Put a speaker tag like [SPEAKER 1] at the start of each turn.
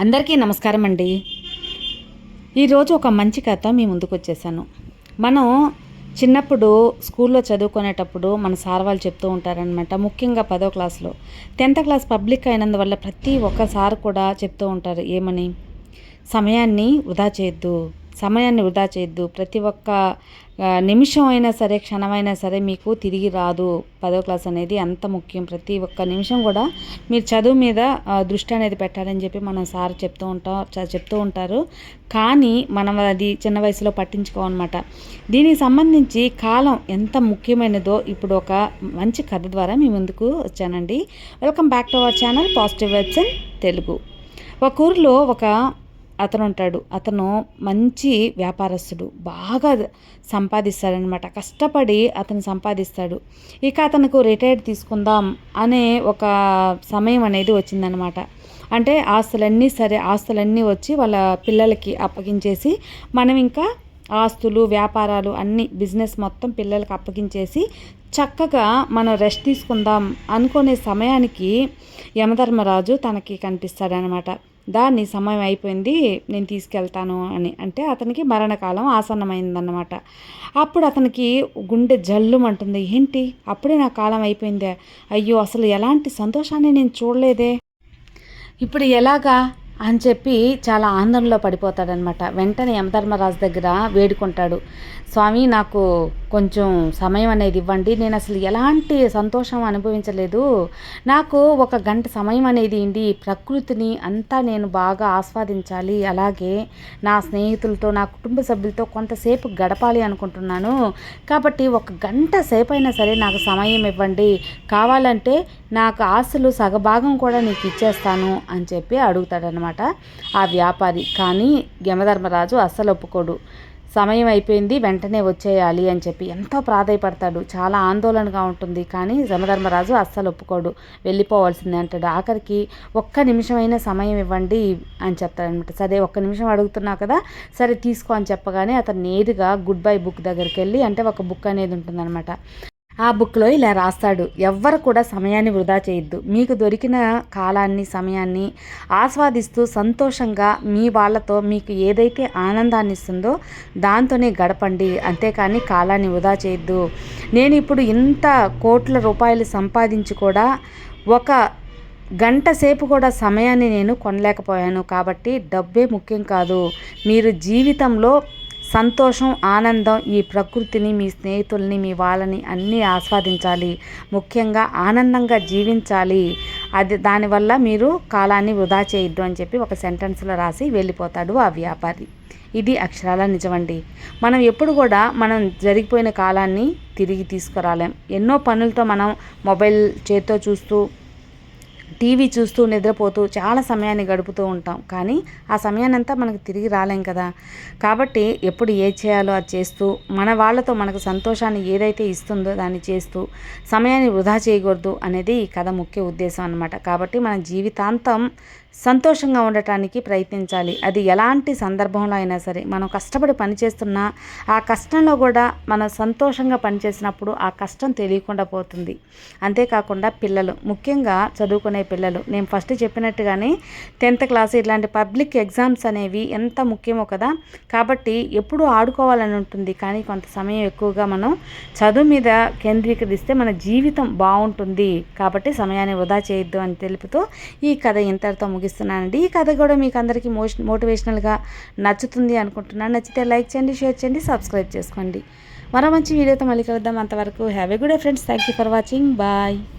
[SPEAKER 1] అందరికీ నమస్కారం అండి. ఈరోజు ఒక మంచి కథ మీ ముందుకు వచ్చేసాను. మనం చిన్నప్పుడు స్కూల్లో చదువుకునేటప్పుడు మన సార్ వాళ్ళు చెప్తూ ఉంటారనమాట ముఖ్యంగా పదో క్లాస్లో. టెన్త్ క్లాస్ పబ్లిక్ అయినందువల్ల ప్రతి ఒక్క సార్ కూడా చెప్తూ ఉంటారు ఏమని? సమయాన్ని వృధా చేయొద్దు. సమయాన్ని వృధా చేయొద్దు. ప్రతి ఒక్క నిమిషం అయినా సరే క్షణమైనా సరే మీకు తిరిగి రాదు. పదో క్లాస్ అనేది అంత ముఖ్యం. ప్రతి ఒక్క నిమిషం కూడా మీరు చదువు మీద దృష్టి అనేది పెట్టాలని చెప్పి మనం సార్ చెప్తూ ఉంటాం చెప్తూ ఉంటారు. కానీ మనం అది చిన్న వయసులో పట్టించుకోమన్నమాట. దీనికి సంబంధించి కాలం ఎంత ముఖ్యమైనదో ఇప్పుడు ఒక మంచి కథ ద్వారా మీ ముందుకు వచ్చానండి. Welcome back to our channel positive vibes and Telugu. ఒక ఊరిలో ఒక అతను ఉంటాడు అతను మంచి వ్యాపారస్తుడు బాగా సంపాదిస్తాడనమాట కష్టపడి అతను సంపాదిస్తాడు. ఇక అతనికి రిటైర్డ్ తీసుకుందాం అనే ఒక సమయం అనేది వచ్చిందనమాట అంటే ఆస్తులన్నీ సరే ఆస్తులన్నీ వచ్చి వాళ్ళ పిల్లలకి అప్పగించేసి మనం ఇంకా ఆస్తులు వ్యాపారాలు అన్ని బిజినెస్ మొత్తం పిల్లలకి అప్పగించేసి చక్కగా మనం రెస్ట్ తీసుకుందాం అనుకునే సమయానికి యమధర్మరాజు తనకి కనిపిస్తాడనమాట దాన్ని సమయం అయిపోయింది నేను తీసుకెళ్తాను అని. అంటే అతనికి మరణకాలం ఆసన్నమైందన్నమాట. అప్పుడు అతనికి గుండె జల్లుమంటుంది ఏంటి? అప్పుడే నా కాలం అయిపోయిందే. అయ్యో అసలు ఎలాంటి సంతోషాన్ని నేను చూడలేదే. ఇప్పుడు ఎలాగా? అని చెప్పి చాలా ఆందోళనలో పడిపోతాడనమాట. వెంటనే యమధర్మరాజు దగ్గర వేడుకుంటాడు. స్వామి నాకు కొంచెం సమయం అనేది ఇవ్వండి. నేను అసలు ఎలాంటి సంతోషం అనుభవించలేదు. నాకు ఒక గంట సమయం అనేది ఇండి ప్రకృతిని అంతా నేను బాగా ఆస్వాదించాలి. అలాగే నా స్నేహితులతో నా కుటుంబ సభ్యులతో కొంతసేపు గడపాలి అనుకుంటున్నాను. కాబట్టి ఒక గంట సేపు అయినా సరే నాకు సమయం ఇవ్వండి. కావాలంటే నాకు ఆస్తులు సగభాగం కూడా నీకు ఇచ్చేస్తాను అని చెప్పి అడుగుతాడనమాట. ఆ వ్యాపారి. కానీ యమధర్మరాజు అస్సలు ఒప్పుకోడు. సమయం అయిపోయింది వెంటనే వచ్చేయాలి అని చెప్పి. ఎంతో ప్రాధాయపడతాడు. చాలా ఆందోళనగా ఉంటుంది. కానీ యమధర్మరాజు అస్సలు ఒప్పుకోడు. వెళ్ళిపోవాల్సిందే అంటాడు. ఆఖరికి ఒక్క నిమిషమైనా సమయం ఇవ్వండి అని చెప్తాడనమాట సరే ఒక్క నిమిషం అడుగుతున్నావు కదా సరే తీసుకో అని చెప్పగానే అతను నేరుగా గుడ్ బై బుక్ దగ్గరికి వెళ్ళి అంటే ఒక బుక్ అనేది ఉంటుందన్నమాట. ఆ బుక్లో ఇలా రాస్తాడు ఎవ్వరు కూడా సమయాన్ని వృధా చేయొద్దు. మీకు దొరికిన కాలాన్ని సమయాన్ని ఆస్వాదిస్తూ సంతోషంగా మీ వాళ్ళతో మీకు ఏదైతే ఆనందాన్ని ఇస్తుందో దాంతోనే గడపండి. అంతేకాని కాలాన్ని వృధా చేయొద్దు. నేను ఇప్పుడు ఇంత కోట్ల రూపాయలు సంపాదించి కూడా ఒక గంట సేపు కూడా సమయాన్ని నేను కొనలేకపోయాను. కాబట్టి డబ్బే ముఖ్యం కాదు. మీరు జీవితంలో సంతోషం ఆనందం ఈ ప్రకృతిని మీ స్నేహితుల్ని మీ వాళ్ళని అన్నీ ఆస్వాదించాలి. ముఖ్యంగా ఆనందంగా జీవించాలి. అది దానివల్ల మీరు కాలాన్ని వృధా చేయొద్దు అని చెప్పి ఒక సెంటెన్స్లో రాసి వెళ్ళిపోతాడు ఆ వ్యాపారి. ఇది అక్షరాల నిజమండి. మనం ఎప్పుడు కూడా మనం జరిగిపోయిన కాలాన్ని తిరిగి తీసుకురాలేం. ఎన్నో పనులతో మనం మొబైల్ చేత్తో చూస్తూ టీవీ చూస్తూ నిద్రపోతూ చాలా సమయాన్ని గడుపుతూ ఉంటాం. కానీ ఆ సమయాన్ని అంతా మనకు తిరిగి రాలేం కదా. కాబట్టి ఎప్పుడు ఏ చేయాలో అది చేస్తూ మన వాళ్ళతో మనకు సంతోషాన్ని ఏదైతే ఇస్తుందో దాన్ని చేస్తూ సమయాన్ని వృధా చేయకూడదు అనేది ఈ కథ ముఖ్య ఉద్దేశం అన్నమాట. కాబట్టి మన జీవితాంతం సంతోషంగా ఉండటానికి ప్రయత్నించాలి. అది ఎలాంటి సందర్భంలో అయినా సరే మనం కష్టపడి పనిచేస్తున్నా ఆ కష్టంలో కూడా మనం సంతోషంగా పనిచేసినప్పుడు ఆ కష్టం తెలియకుండా పోతుంది. అంతేకాకుండా పిల్లలు ముఖ్యంగా చదువుకునే పిల్లలు. నేను ఫస్ట్ చెప్పినట్టుగానే టెన్త్ క్లాస్ ఇట్లాంటి పబ్లిక్ ఎగ్జామ్స్ అనేవి ఎంత ముఖ్యమో కదా? కాబట్టి ఎప్పుడు ఆడుకోవాలని ఉంటుంది. కానీ కొంత సమయం ఎక్కువగా మనం చదువు మీద కేంద్రీకరిస్తే మన జీవితం బాగుంటుంది. కాబట్టి సమయాన్ని వృధా చేయొద్దు అని తెలుపుతూ ఈ కథ ఇంతటితో ముగిస్తున్నానండి. ఈ కథ కూడా మీకు అందరికీ మోష మోటివేషనల్గా నచ్చుతుంది అనుకుంటున్నాను. నచ్చితే లైక్ చేయండి షేర్ చేయండి సబ్స్క్రైబ్ చేసుకోండి. మరో మంచి వీడియోతో మళ్ళీ కలుద్దాం. అంతవరకు have a good friends. Thank you for watching. Bye.